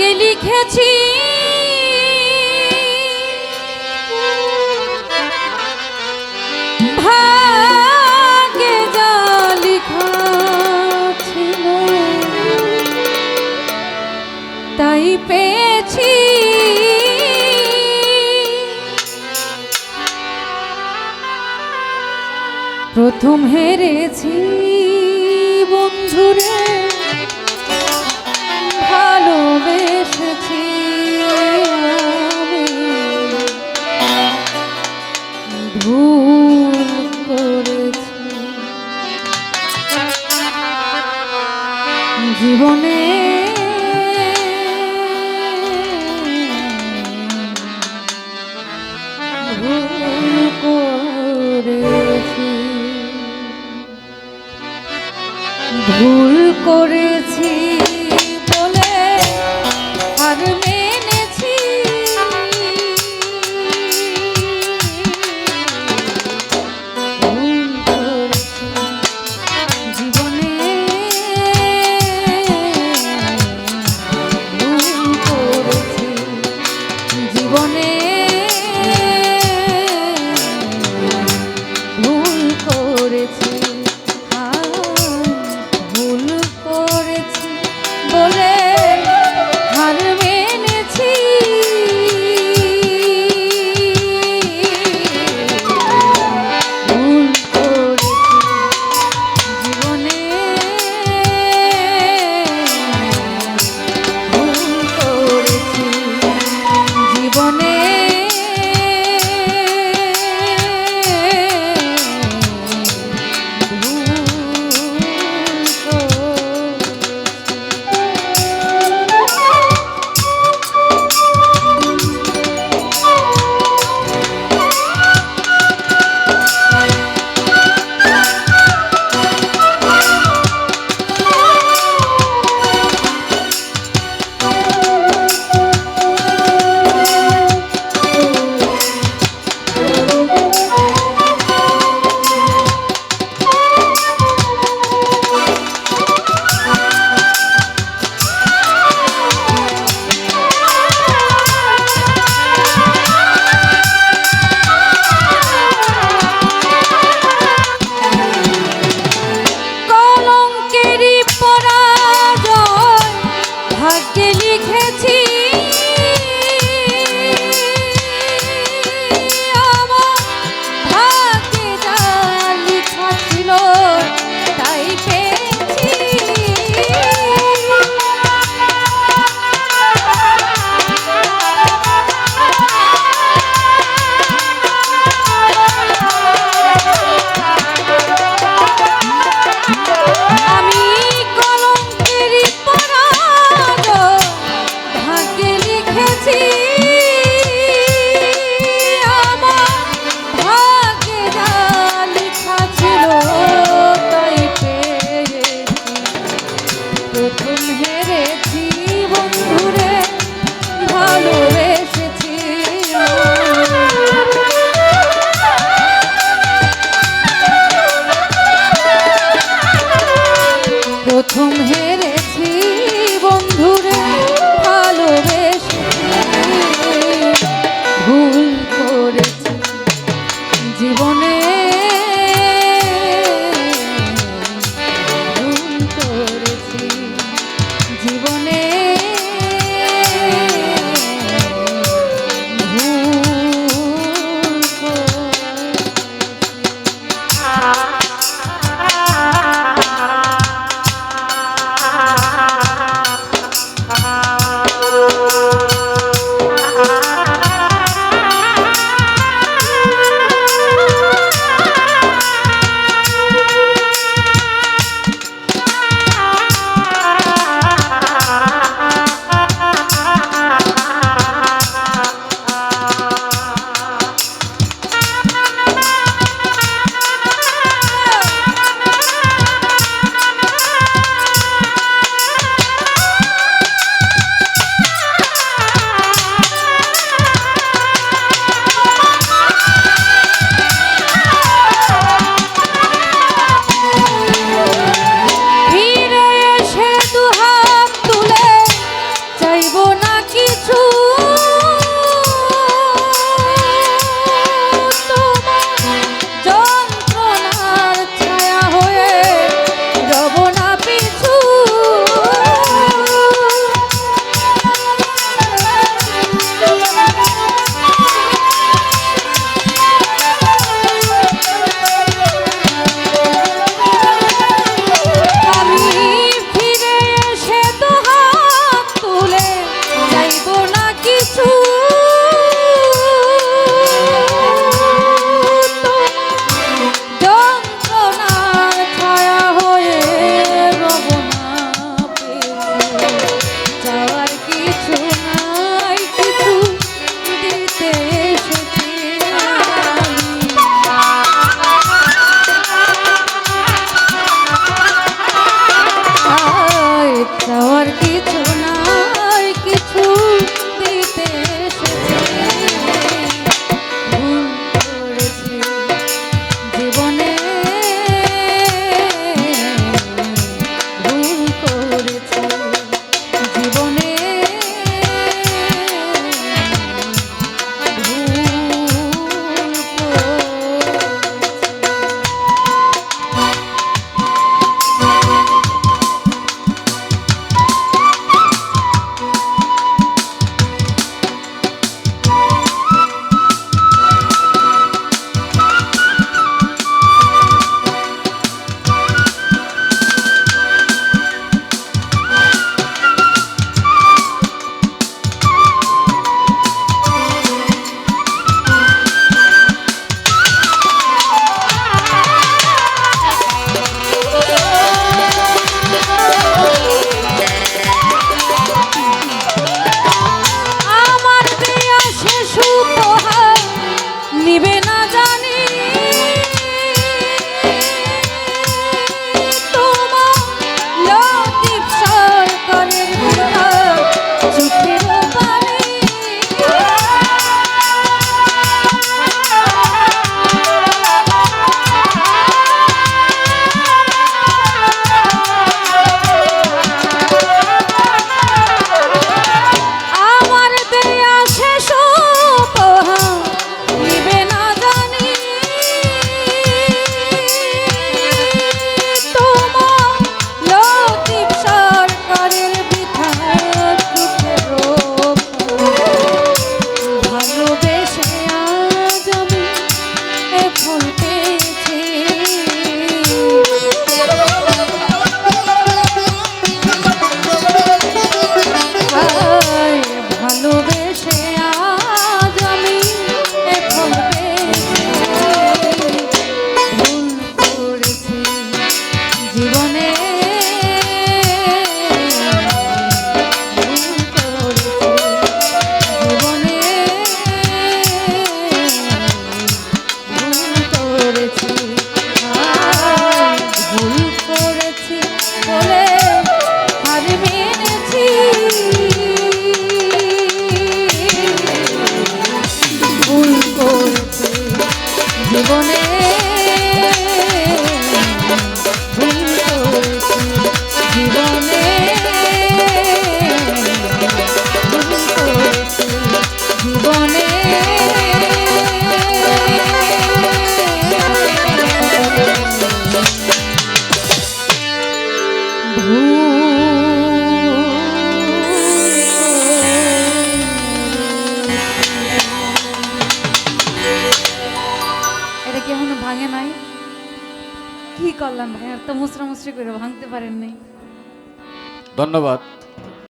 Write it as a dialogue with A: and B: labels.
A: ভাগ্যে লিখেছি তাই পেয়েছি। প্রথম হেরেছি বন্ধুরে। ভুল জীবনে ভুল করেছি। ভুল করেছি প্রথম হে এটা কি ভাঙে নাই? কি করলাম ভাই? তো মুসরা মুসরি করে ভাঙতে পারেন নাই।
B: ধন্যবাদ।